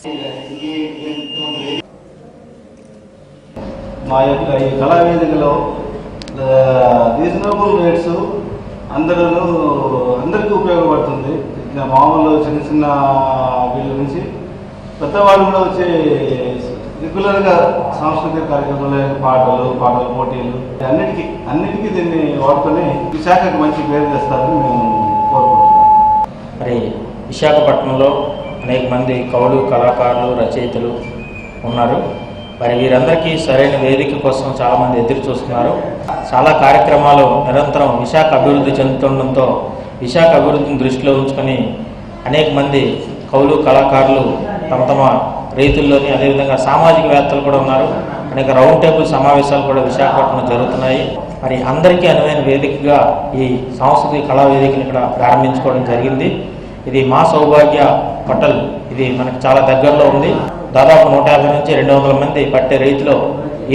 మా యొక్క ఈ కళావేదికలో రీజనబుల్ రేట్స్ అందరూ అందరికీ ఉపయోగపడుతుంది. మామూలు చిన్న చిన్న వీళ్ళ నుంచి పెద్దవాళ్ళు కూడా వచ్చే రెగ్యులర్గా సాంస్కృతిక కార్యక్రమాలు పాటలు పాటల పోటీలు అన్నిటికీ అన్నిటికీ దీన్ని వాడుకొని విశాఖకు మంచి పేరు తెస్తారని మేము కోరుకుంటున్నాం. మరి విశాఖపట్నంలో అనేక మంది కవులు కళాకారులు రచయితలు ఉన్నారు. మరి వీరందరికీ సరైన వేదిక కోసం చాలామంది ఎదురు చూస్తున్నారు. చాలా కార్యక్రమాలు నిరంతరం విశాఖ అభివృద్ధి చెందుతుండటంతో విశాఖ అభివృద్ధిని దృష్టిలో ఉంచుకొని అనేక మంది కవులు కళాకారులు తమ తమ రైతుల్లోని అదేవిధంగా సామాజికవేత్తలు కూడా ఉన్నారు. అనేక రౌండ్ టేబుల్ సమావేశాలు కూడా విశాఖపట్నంలో జరుగుతున్నాయి. మరి అందరికీ అనువైన వేదికగా ఈ సాంస్కృతిక కళా వేదికను ఇక్కడ ప్రారంభించుకోవడం జరిగింది. ఇది మా సౌభాగ్య హోటల్ ఇది మనకు చాలా దగ్గరలో ఉంది. దాదాపు నూట యాభై నుంచి రెండు వందల మంది పట్టే రైతులో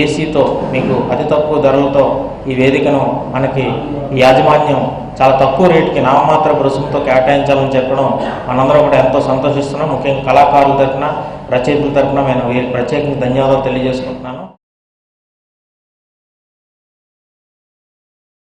ఏసీతో మీకు అతి తక్కువ ధరలతో ఈ వేదికను మనకి ఈ యాజమాన్యం చాలా తక్కువ రేటుకి నామమాత్ర రుసుముతో కేటాయించాలని చెప్పడం మనందరం కూడా ఎంతో సంతోషిస్తున్నాం. ముఖ్యంగా కళాకారుల తరఫున రచయితల తరఫున నేను వీరికి ప్రత్యేకంగా ధన్యవాదాలు తెలియజేసుకుంటున్నాను.